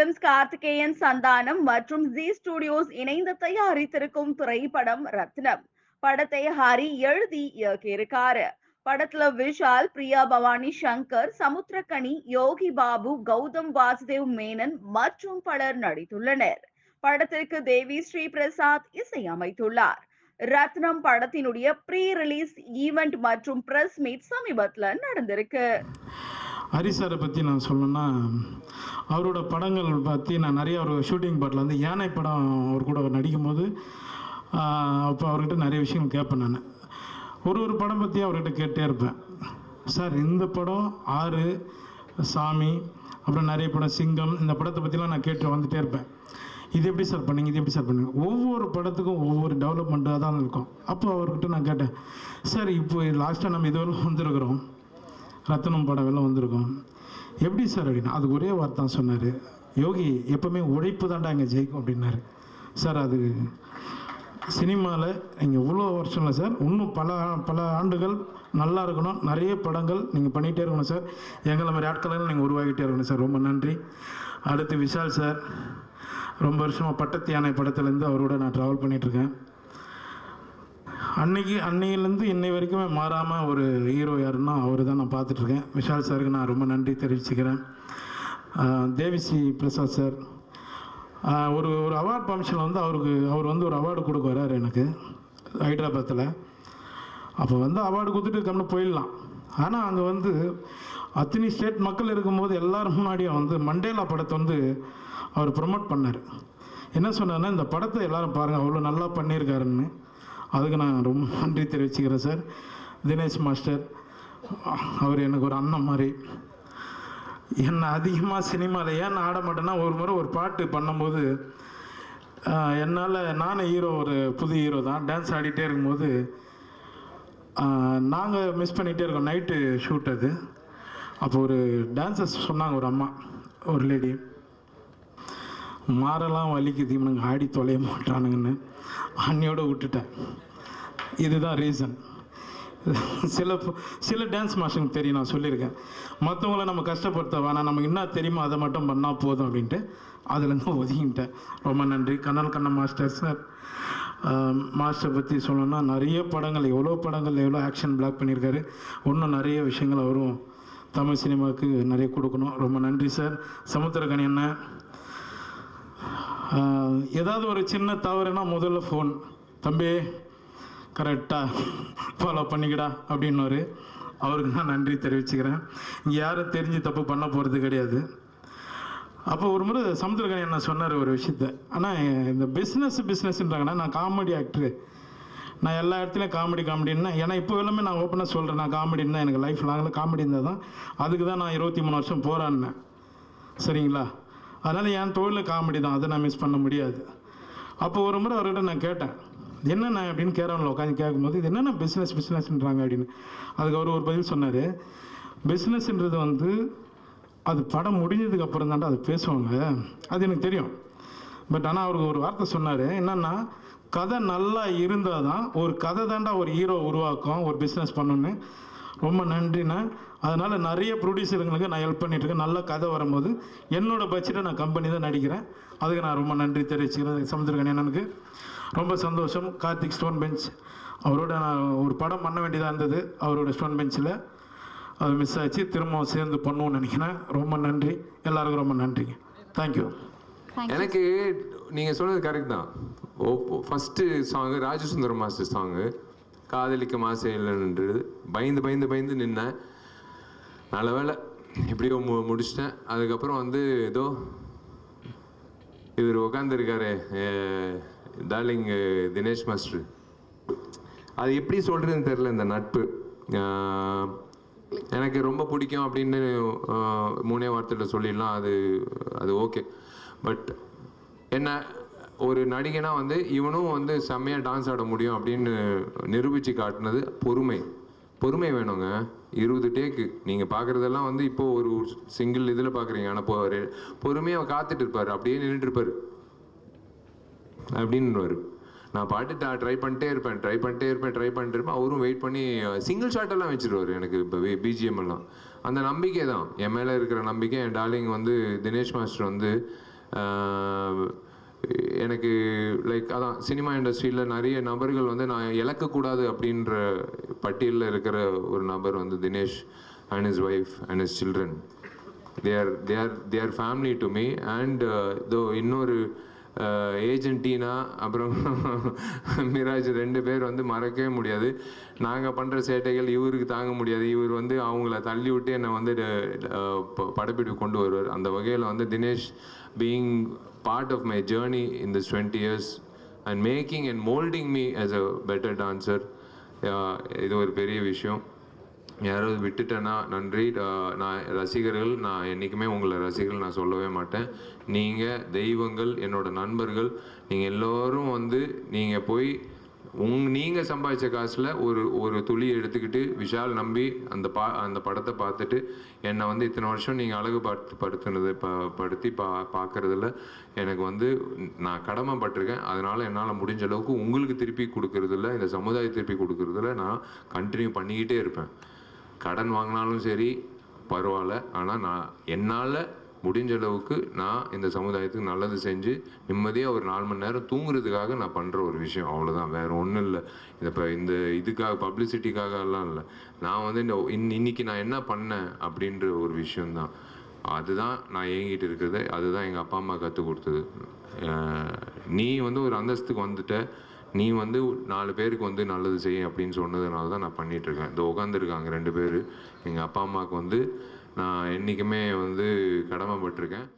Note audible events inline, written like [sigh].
Films Karthikeyan Santhanam மற்றும் G studios இணைந்து தயாரித்திருக்கும் திரைப்படம் ரத்னம். படத்தை ஹரி எழுதி இயக்கியிருக்காரு. படத்துல விஷால் பிரியா பவானி சங்கர் சமுத்திரகனி யோகி பாபு கௌதம் வாசுதேவ் மேனன் மற்றும் பலர் நடித்துள்ளனர். படத்திற்கு தேவி ஸ்ரீ பிரசாத் இசையமைத்துள்ளார். ரத்னம் படத்தினுடைய ப்ரீ ரிலீஸ் ஈவெண்ட் மற்றும் பிரஸ் மீட் சமீபத்தில் நடந்திருக்கு. ஹரி சாரை பற்றி நான் சொல்லணும்னா அவரோட படங்கள் பற்றி நான் நிறைய ஒரு ஷூட்டிங் பாட்டில் வந்து யானை படம் அவர் கூட நடிக்கும் போது அப்போ அவர்கிட்ட நிறைய விஷயங்கள் கேட்பேன் நான். ஒரு ஒரு படம் பற்றி அவர்கிட்ட கேட்டே இருப்பேன். சார் இந்த படம் ஆறு சாமி அப்புறம் நிறைய படம் சிங்கம் இந்த படத்தை பற்றிலாம் நான் கேட்டு வந்துகிட்டே இருப்பேன். இது எப்படி சார் பண்ணீங்க இது எப்படி சார் பண்ணீங்க? ஒவ்வொரு படத்துக்கும் ஒவ்வொரு டெவலப்மெண்ட்டாக தான் இருக்கும். அப்போ அவர்கிட்ட நான் கேட்டேன் சார் இப்போ லாஸ்ட்டாக நம்ம இதுவரையும் வந்திருக்கிறோம். ரத்தனம் படம் எல்லாம் வந்திருக்கோம். எப்படி சார் அப்படின்னா. அது ஒரே வார்த்தை தான் சொன்னார். யோகி எப்பவுமே உழைப்பு தாண்டா இங்கே ஜெயிக்கும். அப்படின்னாரு. சார் அது சினிமாவில் நீங்கள் இவ்வளோ வருஷம் இல்லை சார். இன்னும் பல பல ஆண்டுகள் நல்லா இருக்கணும். நிறைய படங்கள் நீங்கள் பண்ணிகிட்டே இருக்கணும் சார். எங்களை மாதிரி ஆட்களெல்லாம் நீங்கள் உருவாகிட்டே இருக்கணும் சார். ரொம்ப நன்றி. அடுத்து விஷால் சார். ரொம்ப வருஷமாக பட்டத்து யானை படத்துலேருந்து அவரோட நான் ட்ராவல் பண்ணிகிட்ருக்கேன் அன்னைக்கு அன்னையிலேருந்து இன்னை வரைக்குமே மாறாமல் ஒரு ஹீரோ யாருன்னா அவர் தான் நான் பார்த்துட்ருக்கேன் விஷால் சாருக்கு நான் ரொம்ப நன்றி தெரிவிச்சுக்கிறேன். தேவிஸ்ரீ பிரசாத் சார். ஒரு ஒரு அவார்ட் ஃபங்க்ஷனில் வந்து அவருக்கு அவர் வந்து ஒரு அவார்டு கொடுக்க வர்றாரு எனக்கு ஹைதராபாத்தில் அப்போ வந்து அவார்டு கொடுத்துட்டு கம்னு போயிடலாம். ஆனால் அங்கே வந்து அத்தனை ஸ்டேட் மக்கள் இருக்கும்போது எல்லாரும் முன்னாடியும் வந்து மண்டேலா படத்தை வந்து அவர் ப்ரொமோட் பண்ணார். என்ன சொன்னார்னா இந்த படத்தை எல்லோரும் பாருங்கள் அவ்வளோ நல்லா பண்ணியிருக்காருன்னு. அதுக்கு நான் ரொம்ப நன்றி தெரிவிச்சுக்கிறேன் சார். தினேஷ் மாஸ்டர் அவர் எனக்கு ஒரு அண்ணன் மாதிரி. என்னை அதிகமாக சினிமாவில் ஏன் ஆட மாட்டேன்னா ஒரு முறை ஒரு பாட்டு பண்ணும்போது என்னால் நானும் ஹீரோ ஒரு புது ஹீரோ தான். டான்ஸ் ஆடிட்டே இருக்கும்போது நாங்கள் மிஸ் பண்ணிகிட்டே இருக்கோம். நைட்டு ஷூட் அது. அப்போ ஒரு டான்சர்ஸ் சொன்னாங்க ஒரு அம்மா ஒரு லேடி மாறலாம் வலிக்குது இவனுங்க ஆடி தொலைய மாட்டானுங்கன்னு. அன்னையோடு விட்டுட்டேன். இதுதான் ரீசன் சில சில டான்ஸ் மாஸ்டருக்கு தெரியும் நான் சொல்லியிருக்கேன். மற்றவங்கள நம்ம கஷ்டப்படுத்த வேணாம் நமக்கு என்ன தெரியுமோ அதை மட்டும் பண்ணால் போதும் அப்படின்ட்டு அதுலேருந்து ஒதுங்கிட்டேன். ரொம்ப நன்றி. கண்ணல் கண்ண மாஸ்டர் சார் மாஸ்டர் பற்றி சொல்லணும்னா நிறைய படங்கள் எவ்வளோ படங்கள் எவ்வளோ ஆக்ஷன் பிளாக் பண்ணியிருக்காரு. இன்னும் நிறைய விஷயங்கள் அவரும் தமிழ் சினிமாவுக்கு நிறைய கொடுக்கணும். ரொம்ப நன்றி சார் சமுத்திரகணி அண்ணன் ஏதாவது ஒரு சின்ன தவறுனா முதல்ல ஃபோன் தம்பி கரெக்டாக ஃபாலோ பண்ணிக்கடா அப்படின்னு அவருக்கு நான் நன்றி தெரிவிச்சுக்கிறேன். இங்கே யாரும் தெரிஞ்சு தப்பு பண்ண போகிறது கிடையாது. அப்போ ஒரு முறை சமுத்திரகனி என்ன சொன்னார் ஒரு விஷயத்த. ஆனால் இந்த பிஸ்னஸ் பிஸ்னஸ்ன்றாங்கன்னா நான் காமெடி ஆக்டரு நான் எல்லா இடத்துலையும் காமெடி காமெடின்னா ஏன்னா இப்போ எல்லாமே நான் ஓப்பனாக சொல்கிறேன் நான் காமெடின்னா எனக்கு லைஃப் லாங்கில் காமெடி இருந்தால் தான் அதுக்கு தான் நான் இருபத்தி மூணு வருஷம் போராடினேன். சரிங்களா? அதனால் என் தொழிலில் காமெடி தான் அதை நான் மிஸ் பண்ண முடியாது. அப்போ ஒரு முறை அவர்கிட்ட நான் கேட்டேன். என்னென்ன அப்படின்னு கேரவனில் உட்காந்து கேட்கும்போது இது என்னென்ன பிஸ்னஸ் பிஸ்னஸ்ன்றாங்க அப்படின்னு. அதுக்கு அவர் ஒரு பதில் சொன்னார். பிஸ்னஸ்ன்றது வந்து அது படம் முடிஞ்சதுக்கு அப்புறம் தாண்டா அது பேசுவாங்க. அது எனக்கு தெரியும். பட் ஆனால் அவருக்கு ஒரு வார்த்தை சொன்னார். என்னென்னா கதை நல்லா இருந்தால் தான் ஒரு கதை தாண்டா ஒரு ஹீரோ உருவாக்கும் ஒரு பிஸ்னஸ் பண்ணுன்னு ரொம்ப நன்றிண்ணா. அதனால் நிறைய ப்ரொடியூசருங்களுக்கு நான் ஹெல்ப் பண்ணிகிட்ருக்கேன் நல்ல கதை வரும்போது என்னோட பட்ஜெட்டை நான் கம்பெனி தான் நடிக்கிறேன். அதுக்கு நான் ரொம்ப நன்றி தெரிவிச்சுக்கிறேன். சமுத்திரகன் அண்ணனுக்கு ரொம்ப சந்தோஷம். Karthik Stone Bench. அவரோட நான் ஒரு படம் பண்ண வேண்டியதாக இருந்தது. அவரோட ஸ்டோன் பெஞ்சில். அது மிஸ் ஆச்சு. திரும்பவும் சேர்ந்து பண்ணுவோம்னு நினைக்கிறேன். ரொம்ப நன்றி. எல்லாருக்கும் ரொம்ப நன்றிங்க தேங்க்யூ எனக்கு நீங்கள் சொன்னது கரெக்ட் தான். ஓ first song Rajasundaram master song காதலிக்க ஆசை இல்லைன்றது. பயந்து பயந்து பயந்து நின்னேன். நல்ல வேலை எப்படியோ மு முடிச்சிட்டேன். அதுக்கப்புறம் வந்து ஏதோ இவர் உட்காந்துருக்காரு டார்லிங் தினேஷ் மாஸ்டர். அது எப்படி சொல்கிறதுன்னு தெரில இந்த நட்பு. எனக்கு ரொம்ப பிடிக்கும் அப்படின்னு மூணே வார்த்தையில் சொல்லிடலாம். அது அது ஓகே. பட் என்ன ஒரு நடிகனா வந்து இவனும் வந்து செம்மையாக டான்ஸ் ஆட முடியும் அப்படின்னு நிரூபித்து காட்டினது பொறுமை. பொறுமை வேணுங்க. இருபது டேக்கு நீங்கள் பார்க்குறதெல்லாம் வந்து இப்போ ஒரு சிங்கிள் இதில் பார்க்குறீங்க ஆனால் இப்போ பொறுமையாக காத்துட்டு இருப்பார். அப்படியே நின்றுட்டு இருப்பார். அப்படின்னு நான் பாட்டு ட்ரை பண்ணிட்டே இருப்பேன். ட்ரை பண்ணிட்டே இருப்பேன். ட்ரை பண்ணிட்டு இருப்பேன். அவரும் வெயிட் பண்ணி சிங்கிள் ஷாட் எல்லாம் வச்சிருவாரு எனக்கு இப்போ பிஜிஎம் எல்லாம். அந்த நம்பிக்கை தான் என் மேலே இருக்கிற நம்பிக்கை என் டார்லிங் வந்து தினேஷ் மாஸ்டர் வந்து எனக்கு லைக் அதான் சினிமா இண்டஸ்ட்ரியில் நிறைய நபர்கள் வந்து நான் இழக்கக்கூடாது அப்படின்ற பட்டியலில் இருக்கிற ஒரு நபர் வந்து Dinesh and his wife and his children they are they are they are family to me and இதோ இன்னொரு uh, ஏஜென்டினா அப்புறம் [laughs] மிராஜ் ரெண்டு பேர் வந்து மறக்கவே முடியாது. நாங்கள் பண்ணுற சேட்டைகள் இவருக்கு தாங்க முடியாது. இவர் வந்து அவங்கள தள்ளி விட்டு என்னை வந்து uh, படப்பிடிப்பு கொண்டு வருவார். அந்த வகையில் வந்து Dinesh being part of my journey in this twenty years and making and moulding me as a better dancer இது ஒரு பெரிய விஷயம். யாராவது விட்டுட்டேன்னா நன்றி. நான் ரசிகர்கள் நான் என்றைக்குமே உங்களை ரசிகர்கள் நான் சொல்லவே மாட்டேன். நீங்கள் தெய்வங்கள் என்னோட நண்பர்கள். நீங்கள் எல்லோரும் வந்து நீங்கள் போய் உங் நீங்கள் சம்பாதிச்ச காசில் ஒரு ஒரு துளி எடுத்துக்கிட்டு விஷால் நம்பி அந்த பா அந்த படத்தை பார்த்துட்டு என்னை வந்து இத்தனை வருஷம் நீங்கள் அழகு படுத்து படுத்துனது ப படுத்தி பா பார்க்குறதுல எனக்கு வந்து நான் கடமைப்பட்டிருக்கேன். அதனால் என்னால் முடிஞ்ச அளவுக்கு உங்களுக்கு திருப்பி கொடுக்கறதுல இந்த சமுதாய திருப்பி கொடுக்கறதுல நான் கண்டினியூ பண்ணிக்கிட்டே இருப்பேன். கடன் வாங்கினாலும் சரி பரவாயில்ல. ஆனால் நான் என்னால் முடிஞ்ச அளவுக்கு நான் இந்த சமுதாயத்துக்கு நல்லது செஞ்சு நிம்மதியாக ஒரு நாலு மணி நேரம் தூங்குறதுக்காக நான் பண்ணுற ஒரு விஷயம். அவ்வளோதான் வேறு ஒன்றும் இல்லை. இந்த இப்போ இந்த இதுக்காக பப்ளிசிட்டிக்காக எல்லாம் இல்லை. நான் வந்து இந்த இன் இன்னைக்கு நான் என்ன பண்ணேன் அப்படின்ற ஒரு விஷயந்தான் அதுதான் நான் ஏங்கிட்டு இருக்கிறது. அதுதான் எங்கள் அப்பா அம்மா கற்றுக் கொடுத்தது. நீ வந்து ஒரு அந்தஸ்துக்கு வந்துட்ட. நீ வந்து நாலு பேருக்கு வந்து நல்லது செய்ய அப்படின்னு சொன்னதுனால தான் நான் பண்ணிகிட்ருக்கேன் இருக்கேன். இந்த உட்காந்துருக்காங்க ரெண்டு பேர். எங்கள் அப்பா அம்மாவுக்கு வந்து நான் என்றைக்குமே வந்து கடமைப்பட்டிருக்கேன்.